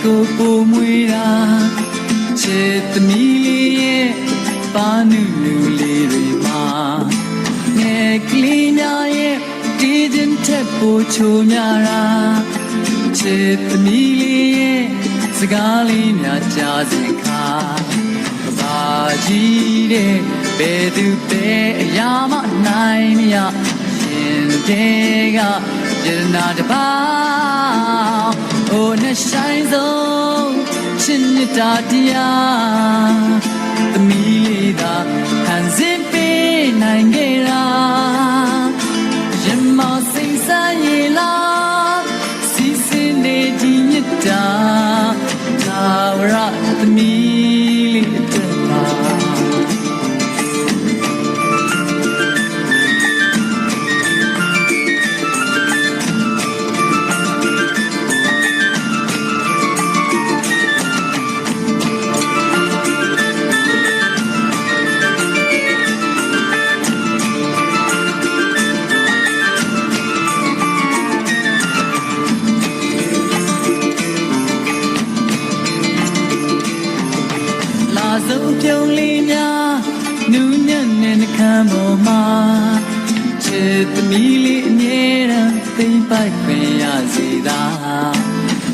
ထက်ကိုပုံမွေတာချစ်သမီးလေးရဲ့ပါနုလူလေးတွေမှာငယ်ကလေးများရဲ့တည်ခြင်းထက်ပိုချိုများတာချစ်သမီးလေးရဲ့စကားလေးများကြားစဉ်ခါကဘာကြီးတဲ့ဘယ်သူပဲအရာမနိုင်မရရှင်တဲ့ကယရနာတစ်ပါးအို နဲ့ဆိုင်ဆုံးချစ်မြတ်တာတရားသမီးလေးသာဟန်စင်ပေးနိုင်ခဲ့ လာဆုံးပြုံးလေးများနူးညံ့တဲ့နှကမ်းပေါ်မှာချစ်သမီးလေးအမြဲတမ်းသိမ့်ပိုက်ခွင့်ရစေသာ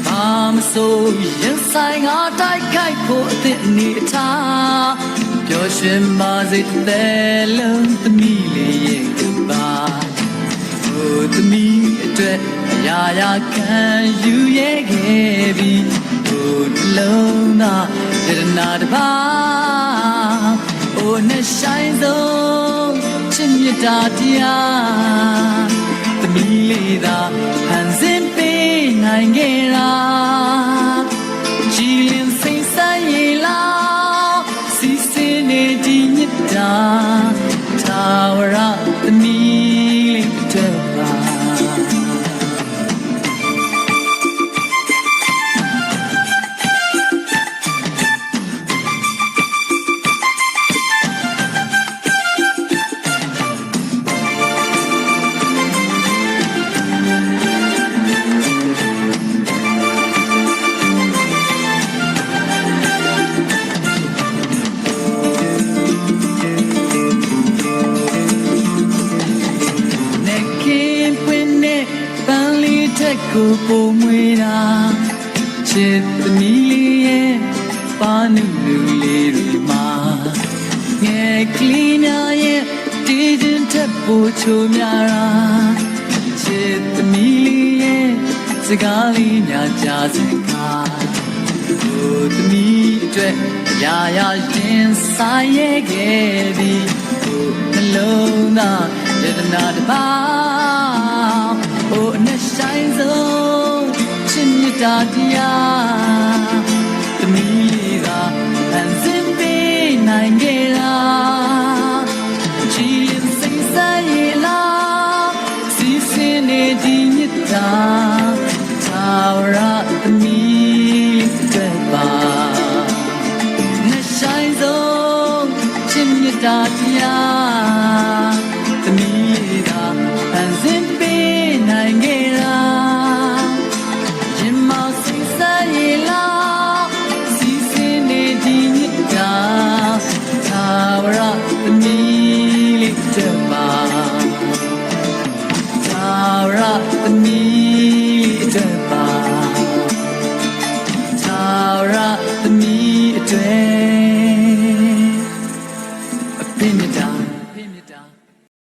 ဘာမဆိုရင်ဆိုင်ငါတိုက်ခိုက်ဖို့အသည့်အနေအထားပျော်ရွှင်ပါစေတဲ့လုံးသမီးလေးရဲ့ကပါဟိုသမီးအတွက်အရာရာခံယူရဲ့ခဲ့ပြီးဟို နှလုံးသားယရနာတစ်ပါးအိုနဲ့ဆိုင်ဆုံးချစ်မြတ်တာတရားသမီးလေးသာဟန်စင်ပေးနိုင်ခဲ့တာ ထက်ကိုပုံမွေတာချစ်သမီးလေးရဲ့ပါနုလူလေးတွေမှာငယ်ကလေးများရဲ့တည်ခြင်းထက်ပိုချိုများတာချစ်သမီးလေးရဲ့စကားလေးများကြားစကားကိုသမီးအတွက်ရာရာရင်ဆိုင်ရဲ့ခဲ့ပြီးကိုနှလုံးသားယတနာတစ်ပါး သမီးလေးသာအန်စင်ပေးနိုင်ခဲ့တာကြည်လင်စိတ်ဆိုင်ရလားစီစင်းနေဒီမြတ်တာသာဝရသမီးတဲ့ပါနဲ့ဆိုင်ဆုံးချစ်မြတ်တာတရား the music.